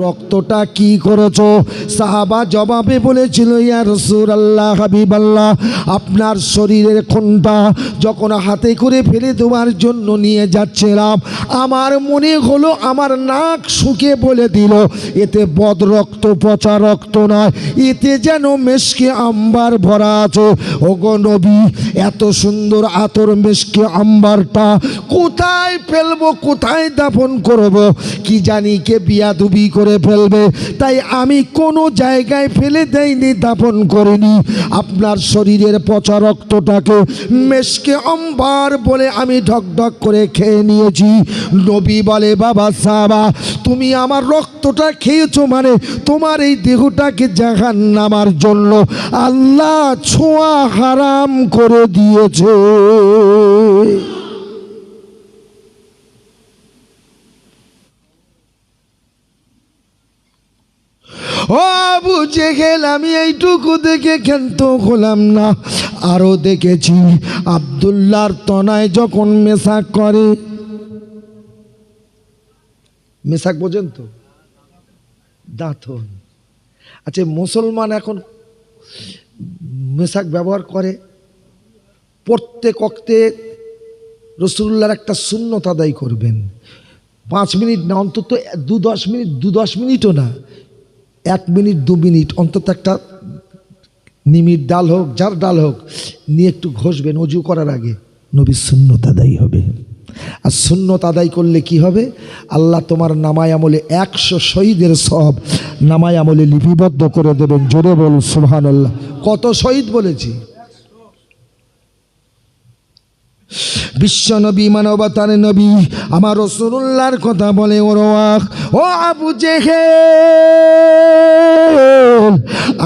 রক্তটা কি করেছ? সাহাবা জবাবে বলেছিল, ইয়া রসুর আল্লাহ হাবিব আল্লাহ আপনার শরীরের খুনটা যখন হাতে করে ফেলে দেওয়ার জন্য নিয়ে যাচ্ছিলাম, আমার মনে হলো আমার নাক শুকে বলে দিল, এতে বদ রক্ত, পচা রক্ত নয়, এতে যেন মেশকে আম্বার ভরা আছে। ওগো নবী, এত সুন্দর আতর মেশকে আম্বারটা কোথায় ফেলব, কোথায় দাফন করব? কি জানি কে বিয়াদুবি করে ফেলবে। তাই আমি কোনো জায়গায় ফেলে দেয়নি দাফন করিনি। আপনার শরীরের পচা রক্তটাকে মেশকে অম্বার বলে আমি ঢক ঢক করে খেয়ে নিয়েছি। নবী বলে, বাবা সাবা তুমি আমার রক্তটা খেয়েছো মানে তোমার এই দেহটাকে জাহান নামার জন্য আল্লাহ ছোঁয়া হারাম করে দিয়েছে ও গেল আমি এইটুকু দেখে ক্ষান্ত হলাম না। আরও দেখেছি আবদুল্লার তনায় যখন মেশাক করে। মেশাক বোঝেন তো? দাঁতন। আচ্ছা মুসলমান এখন মেশাক ব্যবহার করে? প্রত্যেক অক্তে রসুল্লার একটা শূন্যতা আদায় করবেন। পাঁচ মিনিট না, অন্তত দু দশ মিনিট, দু দশ মিনিটও না। এক মিনিট, দু মিনিট, অন্তত একটা নিমির ডাল হোক, যার ডাল হোক, নিয়ে একটু ঘষবেন, অজু করার আগে। নবী শূন্যত তাদাই হবে। আর শূন্যত আদায় করলে কি হবে? আল্লাহ তোমার নামায় আমলে একশো শহীদের সব নামায় আমলে লিপিবদ্ধ করে দেবেন। জোরে বল সুহান কত শহীদ বলেছি? বিশ্ব নবী মানবতার নবী আমার রসুল্লাহর কথা বলে ওর ও আবু জেহে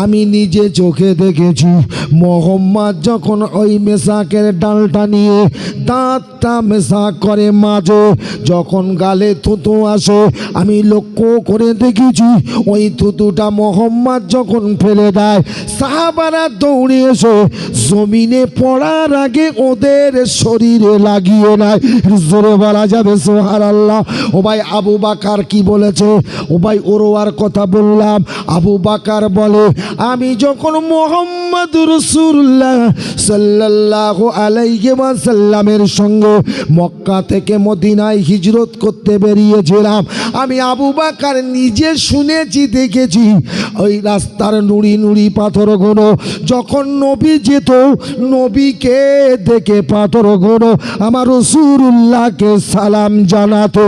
আমি নিজে চোখে দেখেছি। মোহাম্মদ যখন ওই মেশাকের ডালটা নিয়ে দাঁতটা মেশাক করে মাঝে যখন গালে থুতু আসে, আমি লক্ষ্য করে দেখেছি, ওই থুতুটা মোহাম্মদ যখন ফেলে দেয়, সাহাবারা দৌড়ে এসে জমিনে পড়ার আগে ওদের শরীরে লাগিয়ে নেয়। জোরে বলা যাবে সোহার আল্লাহ ও ভাই, আবু বাকার কি বলেছে? ও ভাই ওরোয়ার কথা বললাম। আবু বাকার বলে, আমি যখন মোহাম্মদ রসুল্লাহ সাল্লাহ আলাইহি সাল্লামের সঙ্গে মক্কা থেকে মদিনায় হিজরত করতে বেরিয়েছিলাম, আমি আবু বাকার নিজে শুনেছি, দেখেছি। ওই রাস্তার নুড়ি নুড়ি পাথর পাথরগুলো যখন নবী যেত, নবীকে দেখে পাথর পাথরগুলো আমার রসুল্লাহকে সালাম জানাতো।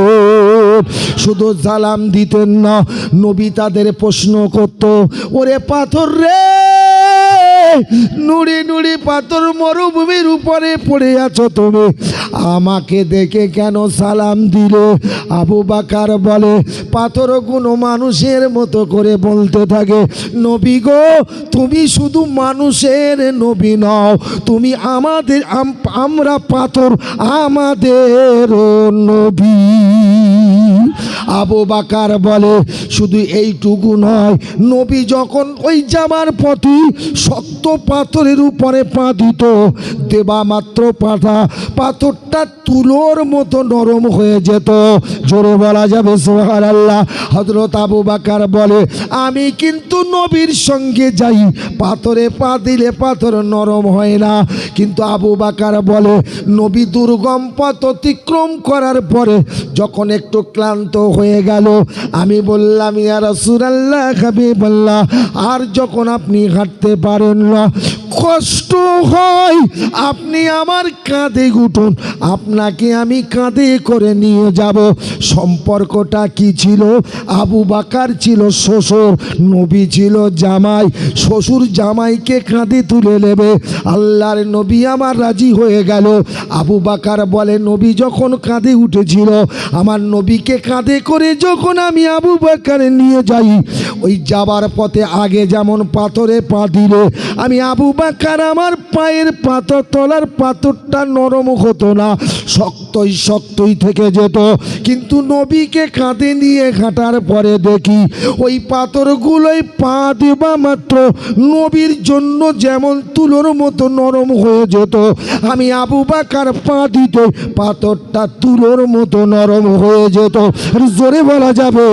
শুধু জালাম দিতেন না নবী তাদের প্রশ্ন করত ওরে পাথর রে! নুড়ি নুড়ি পাথর মরুভূমির উপরে পড়ে আছো তুমি। আমাকে দেখে কেন সালাম দিল? আবু বাকার বলে পাথর কোনো মানুষের মতো করে বলতে থাকে। নবী গো, তুমি শুধু মানুষের নবী নও, তুমি আমাদের, আম- আমরা পাথর আমাদের নবী। আবু বাকার বলে, শুধু এইটুকু নয়, নবী যখন ওই জামার পথি শক্ত পাথরের উপরে পা দিত, দেবা মাত্র পাতা পাথরটা তুলোর মতো নরম হয়ে যেত। জোরে বলা যাবে সোহার আল্লাহ হজরত আবু বাকার বলে, আমি কিন্তু নবীর সঙ্গে যাই, পাথরে পা দিলে পাথর নরম হয় না। কিন্তু আবু বাকার বলে, নবী দুর্গম পথ অতিক্রম করার পরে যখন একটু ক্লান্ত হয়ে গেল। আমি বললাম ইয়া খাবি বললা আর যখন আপনি হাঁটতে পারেন না কষ্ট হয়। আপনি আমার কাঁধে উঠুন আপনাকে আমি কাঁধে করে নিয়ে যাব। সম্পর্কটা কি ছিল? আবু বাকার ছিল শ্বশুর, নবী ছিল জামাই। শ্বশুর জামাইকে কাঁধে তুলে নেবে। আল্লাহর নবী আমার রাজি হয়ে গেল। আবু বাকার বলে, নবী যখন কাঁধে উঠেছিল, আমার নবীকে কাঁধে করে যখন আমি আবু বাকারে নিয়ে যাই, ওই যাবার পথে আগে যেমন পাথরে পা দিলে, আমি আবু বাকার আমার পায়ের পাথর তলার পাথরটা নরম হতো না। শক্তই শক্তই থেকে যেত। কিন্তু নবীকে কাঁধে নিয়ে হাঁটার পরে দেখি, ওই পাথরগুলোই পা দেবা মাত্র। নবীর জন্য যেমন তুলোর মতো নরম হয়ে যেত। আমি আবু বাকার পা দিতে পাথরটা তুলোর মতো নরম হয়ে যেত। জোরে বলা যাবে?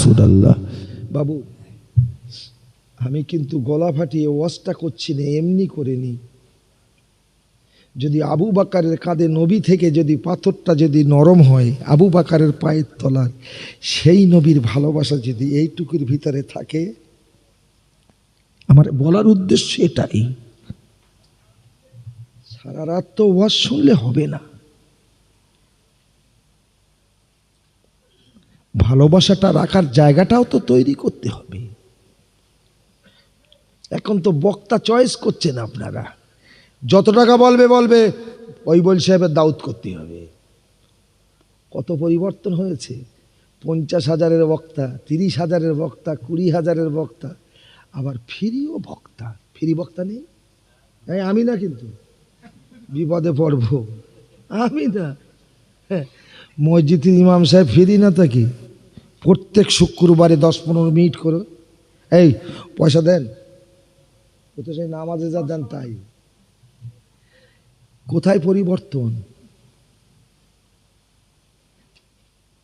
সুরাল্লাহ বাবু, আমি কিন্তু গলা ফাটিয়ে ওয়াজটা করছি না, এমনি করে নি। যদি আবু বাকারের কাঁধে নবী থেকে যদি পাথরটা যদি নরম হয়, আবু বাকারের পায়ের তলার সেই নবীর ভালোবাসা যদি এইটুকুর ভিতরে থাকে, আমার বলার উদ্দেশ্য এটাই। সারা রাত তো ওয়াজ শুনলে হবে না। ভালোবাসাটা রাখার জায়গাটাও তো তৈরি করতে হবে। এখন তো বক্তা চয়েস করছেন আপনারা। যত টাকা বলবে বলবে ওই বল সাহেবের দাউদ করতে হবে। কত পরিবর্তন হয়েছে। পঞ্চাশ হাজারের বক্তা তিরিশ হাজারের বক্তা কুড়ি হাজারের বক্তা আবার ফ্রিও বক্তা। ফ্রি বক্তা নেই? আমি না কিন্তু। বিপদে পড়ব। আমি না। হ্যাঁ, মসজিদের ইমাম সাহেব ফ্রি না থাকি প্রত্যেক শুক্রবারে দশ পনেরো মিনিট করো। এই, পয়সা দেন। সেই নামাজে যা দেন তাই। কোথায় পরিবর্তন?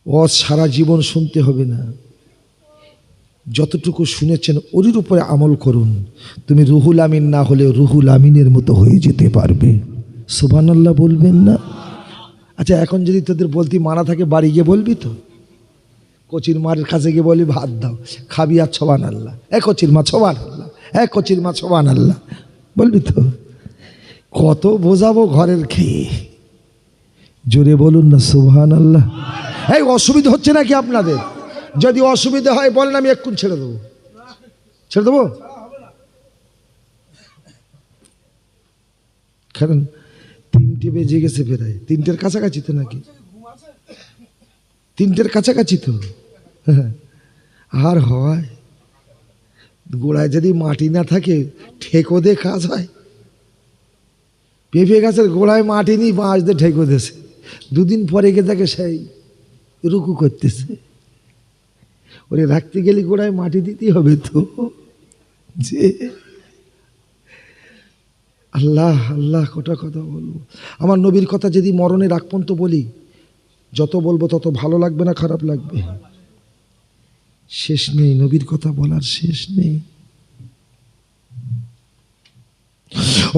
ও সারা জীবন শুনতে হবে না। যতটুকু শুনেছেন ওরির উপরে আমল করুন। তুমি রুহুল আমিন না হলে রুহুল আমিনের মতো হয়ে যেতে পারবে। সুবানাল্লাহ বলবেন না? আচ্ছা এখন যদি তোদের বলতি মারা থাকে, বাড়ি গিয়ে বলবি তো? কচির মার কাছে গিয়ে বলি ভাত দাও, খাবি আর ছবান আল্লাহ। এ কচির মা, ছবান আল্লাহ। এ কচির মা, ছবান আল্লাহ। বলবি তো? কত বোঝাবো ঘরের খেয়ে। জোরে বলুন না সুবহান আল্লাহ এই অসুবিধা হচ্ছে নাকি আপনাদের? যদি অসুবিধা হয়, বলেন, আমি এক্ষুন ছেড়ে দেবো। ছেড়ে দেবো? কারণ তিনটে বেজে গেছে ফেরায় তিনটের কাছাকাছি তো নাকি? তিনটের কাছাকাছি তো। আর হয়? গোড়ায় যদি মাটি না থাকে, ঠেকো দিয়ে কাজ হয়? পেঁপে গাছের গোড়ায় মাটি নিয়ে বাঁশ দিয়ে ঠেকো দিয়েছে। দুদিন পরে গিয়ে তাকে সেই রুকু করতেছে। ওরে রাখতে গেলে গোড়ায় মাটি দিতেই হবে তো। যে আল্লাহ আল্লাহ, কটা কথা বলব। আমার নবীর কথা যদি মরণে তো বলি, যত বলব তত ভালো লাগবে না, খারাপ লাগবে। শেষ নেই, নবীর কথা বলার শেষ নেই।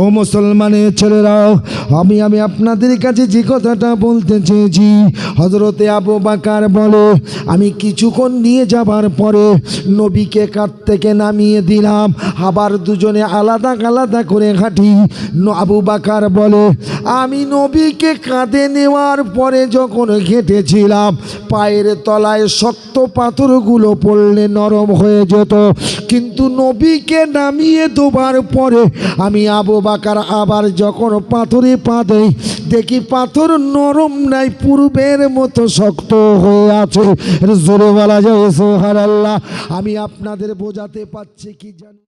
ও মুসলমানের ছেলেরাও, আমি আমি আপনাদের কাছে যে কথাটা বলতে চেয়েছি হজরতে আবু বাকার বলে, আমি কিছুক্ষণ নিয়ে যাবার পরে নবীকে কাত থেকে নামিয়ে দিলাম, আবার দুজনে আলাদা আলাদা করে হাঁটি আবু বাকার বলে, আমি নবীকে কাঁধে নেওয়ার পরে যখন হেঁটেছিলাম পায়ের তলায় শক্ত পাথরগুলো পড়লে নরম হয়ে যেত, কিন্তু নবীকে নামিয়ে দেবার পরে আমি আবু বাকার আবার যখন পাথরে পা দেয়, দেখি পাথর নরম নাই, পূর্বের মতো শক্ত হয়ে আছে। জোরে বলা যায় সোহার আল্লাহ আমি আপনাদের বোঝাতে পারছি কি জানি।